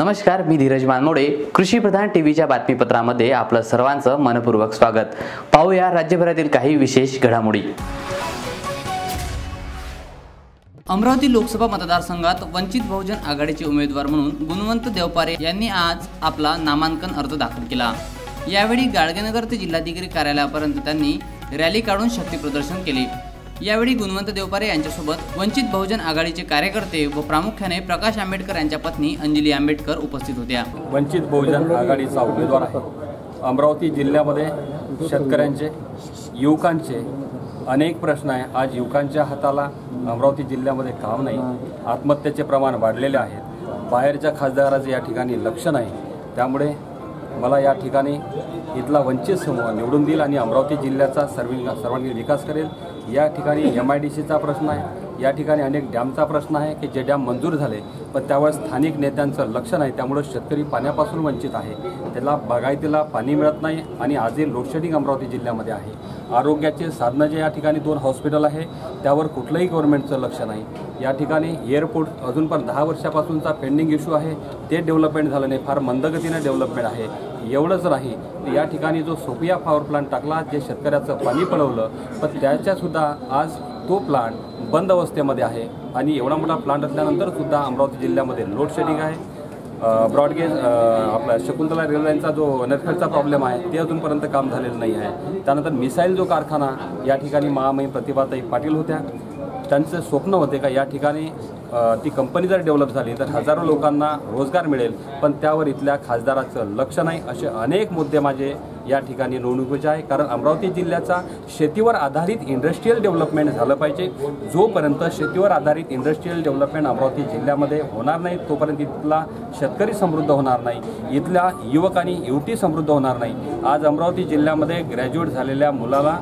नमस्कार मी धीरज मानमोडे. कृषी प्रधान टीव्हीच्या बातमीपत्रामध्ये आपलं सर्वांचं मनपूर्वक स्वागत. पाहूया राज्यभरातील काही विशेष घडामोडी. अमरावती लोकसभा मतदारसंघात वंचित बहुजन आघाडीचे उमेदवार म्हणून गुणवंत देवपारे यांनी आज आपला नामांकन अर्ज दाखल केला. यावेळी गाडगेनगर ते जिल्हाधिकारी कार्यालयापर्यंत त्यांनी रॅली काढून शक्ती प्रदर्शन केले. यावेळी गुणवंत देवपारे यांच्यासोबत वंचित बहुजन आघाडीचे कार्यकर्ते व प्रामुख्याने प्रकाश आंबेडकर यांच्या पत्नी अंजली आंबेडकर उपस्थित होत्या. वंचित बहुजन आघाडीचा उमेदवार आहे. अमरावती जिल्ह्यामध्ये शेतकऱ्यांचे युवकांचे अनेक प्रश्न आहे. आज युवकांच्या हाताला अमरावती जिल्ह्यामध्ये काम नाही. आत्महत्येचे प्रमाण वाढलेले आहेत. बाहेरच्या खासदाराचे या ठिकाणी लक्ष नाही. त्यामुळे मला या ठिकाणी इथला वंचित समूह निवडून देईल आणि अमरावती जिल्ह्याचा सर्विंग सर्वांगीण विकास करेल. या ठिकाणी एम आय डी सीचा प्रश्न आहे. या ठिकाणी अनेक डॅमचा प्रश्न आहे की जे डॅम मंजूर झाले पण त्यावर स्थानिक नेत्यांचं लक्ष नाही त्यामुळे शेतकरी पाण्यापासून वंचित आहे. त्याला बागायतीला पाणी मिळत नाही आणि आजही लोडशेडिंग अमरावती जिल्ह्यामध्ये आहे. आरोग्याचे साधनं जे या ठिकाणी दोन हॉस्पिटल आहे त्यावर कुठलंही गव्हर्नमेंटचं लक्ष नाही. या ठिकाणी एअरपोर्ट अजून पण दहा वर्षापासूनचा पेंडिंग इश्यू आहे. ते डेव्हलपमेंट झालं नाही फार मंदगतीनं डेव्हलपमेंट आहे. एवढंच नाही तर या ठिकाणी जो सोपिया पॉवर प्लांट टाकला जे शेतकऱ्याचं पाणी पळवलं पण त्याच्यासुद्धा आज तो प्लांट बंद अवस्थेमध्ये आहे आणि एवढा मोठा प्लांट असल्यानंतर सुद्धा अमरावती जिल्ह्यामध्ये लोडशेडिंग आहे. ब्रॉडगेज आपला शकुंतला रेल्वेचा जो नरखेडचा प्रॉब्लेम आहे ते अजूनपर्यंत काम झालेलं नाही आहे. त्यानंतर मिसाईल जो कारखाना या ठिकाणी महामही प्रतिभाताई पाटील होत्या. त्यांचं स्वप्न होते का? या ठिकाणी ती कंपनी जर डेव्हलप झाली तर हजारो लोकांना रोजगार मिळेल. पण त्यावर इथल्या खासदाराचं लक्ष नाही असे अनेक मुद्दे माझे या ठिकाणी निवडणुकीचे आहे. कारण अमरावती जिल्ह्याचा शेतीवर आधारित इंडस्ट्रीयल डेव्हलपमेंट झालं पाहिजे. जोपर्यंत शेतीवर आधारित इंडस्ट्रीयल डेव्हलपमेंट अमरावती जिल्ह्यामध्ये होणार नाही तोपर्यंत इथला शेतकरी समृद्ध होणार नाही. इथल्या युवक आणि युवती समृद्ध होणार नाही. आज अमरावती जिल्ह्यामध्ये ग्रॅज्युएट झालेल्या मुलाला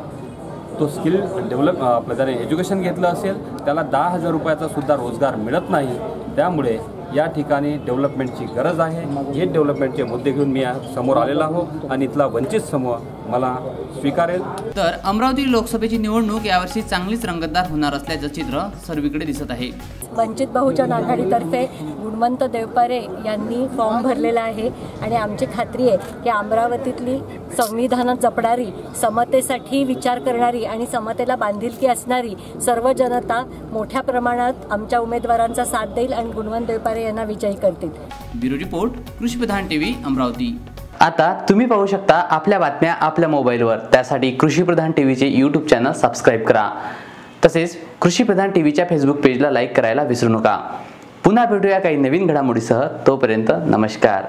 तो स्किल डेव्हलप आपलं त्याने एज्युकेशन घेतलं असेल त्याला दहा हजार रुपयाचा सुद्धा रोजगार मिळत नाही. त्यामुळे या ठिकाणी डेव्हलपमेंटची गरज आहे. हे डेव्हलपमेंटचे मुद्दे घेऊन मी समोर आलेला आहो आणि इथला वंचित समूह मला स्वीकारेल. तर अमरावती लोकसभेची निवडणूक यावर्षी चांगलीच रंगतदार होणार असल्याचं चित्र सर्वीकडे दिसत आहे. वंचित बहुजन आघाडीतर्फे गुणवंत देवपारे यांनी फॉर्म भरलेला आहे आणि आमची खात्री आहे की अमरावतीतली संविधानात जपणारी समतेसाठी विचार करणारी आणि समतेला बांधिलकी असणारी सर्व जनता मोठ्या प्रमाणात आमच्या उमेदवारांचा साथ देईल आणि गुणवंत देवपारे यांना विजयी करतील. ब्युरो रिपोर्ट कृषीप्रधान टीव्ही अमरावती. आता तुम्ही पाहू शकता आपल्या बातम्या आपल्या मोबाईलवर. त्यासाठी कृषीप्रधान टीव्हीचे यूट्यूब चॅनल सबस्क्राईब करा. तसेच कृषीप्रधान टीव्हीच्या फेसबुक पेजला लाईक करायला विसरू नका. पुन्हा भेटूया काही नवीन घडामोडीसह. तोपर्यंत नमस्कार.